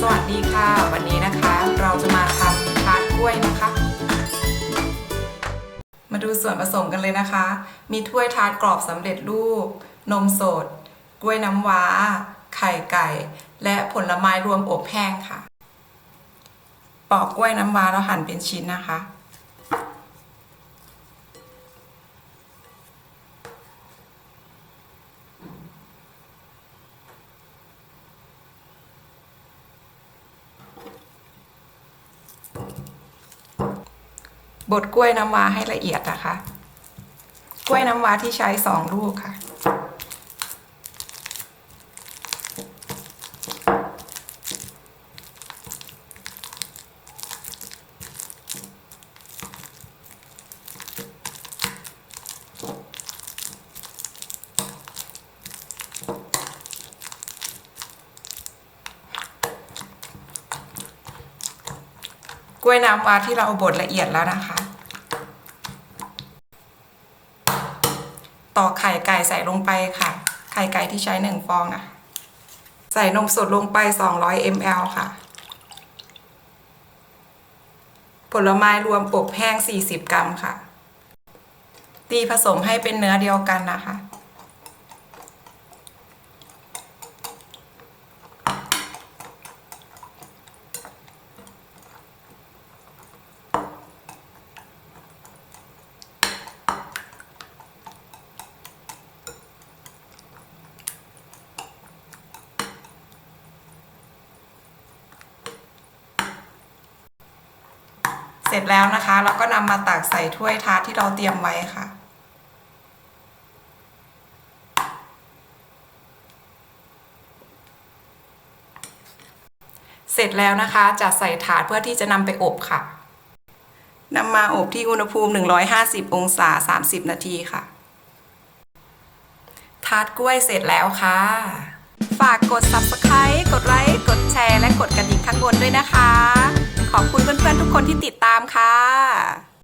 สวัสดีค่ะ วันนี้นะคะ เราจะมาทำทาร์ตกล้วยนะคะ มาดูส่วนผสมกันเลยนะคะ มีถ้วยทาร์ตกรอบสำเร็จรูป นมสด กล้วยน้ำว้า ไข่ไก่ และผลไม้รวมอบแห้งค่ะ ปอกกล้วยน้ำว้าแล้วหั่นเป็นชิ้นนะคะ บดกล้วยน้ำว้าให้ละเอียดนะคะ กล้วยน้ำว้าที่ใช้สองลูกค่ะ ล้วยน้ำว้าที่เราบดละเอียดแล้วนะคะ ต่อไข่ไก่ใส่ลงไปค่ะ ไข่ไก่ที่ใช้หนึ่งฟองอะใส่นมสดลงไป 200 ml ค่ะ ผลไม้รวมอบแห้ง 40 กรัมค่ะ ตีผสมให้เป็นเนื้อเดียวกันนะคะ ร็จแล้วนะคะ เราก็นำมาตักใส่ถ้วยทาที่เราเตรียมไว้ค่ะ เสร็จแล้วนะคะจัดใส่ถาดเพื่อที่จะนำไปอบค่ะนำมาอบที่อุณหภูมิ 150 องศา 30 นาทีค่ะ ทาร์ตกล้วยเสร็จแล้วค่ะ ฝากกด subscribe กดไลค์ กดแชร์ และกดกระดิ่งข้างบนด้วยนะคะ ขอบคุณเพื่อนๆทุกคนที่ติดตามค่ะ